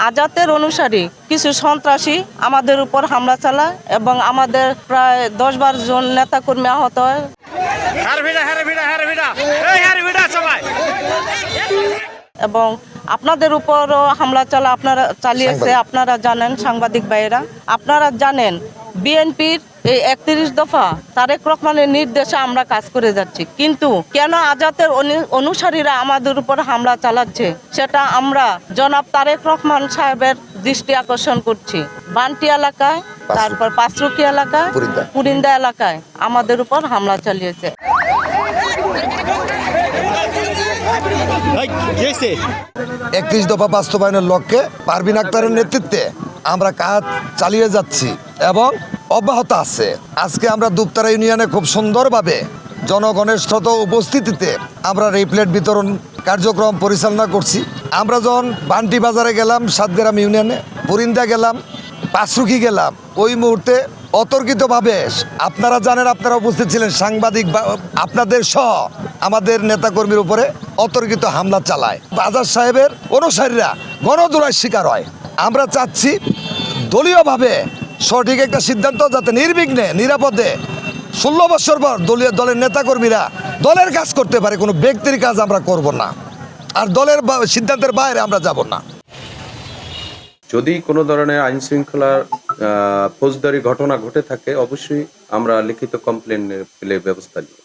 আজাতের অনুসারী কিছু সন্ত্রাসী আমাদের উপর হামলা চালায় এবং আমাদের প্রায় দশ বারো জন নেতাকর্মী আহত হয়। এবং আপনাদের উপরও হামলা চালা আপনারা চালিয়েছে আপনারা জানেন সাংবাদিক ভাইয়েরা। আপনারা জানেন বিএনপির এই একত্রিশ দফা তারেক রহমানের নির্দেশে আমরা কাজ করে যাচ্ছি। কিন্তু কেন আজাতের অনুসারীরা আমাদের উপর হামলা চালাচ্ছে? সেটা আমরা জনাব তারেক রহমান সাহেবের দৃষ্টি আকর্ষণ করছি। বান্টি এলাকায় তারপর পাঁচরুকি এলাকায় পুরিন্দা। এলাকায় আমাদের উপর হামলা চালিয়েছে। একত্রিশ দফা বাস্তবায়নের লক্ষ্যে পারভিন আক্তারের নেতৃত্বে আমরা কাজ চালিয়ে যাচ্ছি এবং অব্যাহত আছে। আজকে আমরা দুপতারা ইউনিয়নে খুব সুন্দরভাবে জনগণের শত উপস্থিতিতে আমরা রিপ্লেট বিতরণ কার্যক্রম পরিচালনা করছি। আমরা যখন বান্টি বাজারে গেলাম, সাতগ্রাম ইউনিয়নে, পুরিন্দা গেলাম, পাঁচরুখি গেলাম, ওই মুহূর্তে অতর্কিতভাবে আপনারা জানেন আপনারা উপস্থিত ছিলেন সাংবাদিক আপনাদের সহ আমাদের নেতাকর্মীর উপরে অতর্কিত হামলা চালায়। বাজার সাহেবের অনুসারীরা গণদোলার শিকার হয়। আমরা চাচ্ছি দলীয়ভাবে সঠিক একটা সিদ্ধান্ত যাতে নির্বিঘ্নে, নিরাপদে ষোলো বছর পর দলীয় দলের নেতাকর্মীরা দলের কাজ করতে পারে, কোনো ব্যক্তির কাজ আমরা করব না। আর দলের সিদ্ধান্তের বাইরে আমরা যাব না। যদি কোনো ধরনের আইন শৃঙ্খলার ফৌজদারি ঘটনা ঘটে থাকে অবশ্যই আমরা লিখিত কমপ্লেন পেলে ব্যবস্থা নিব।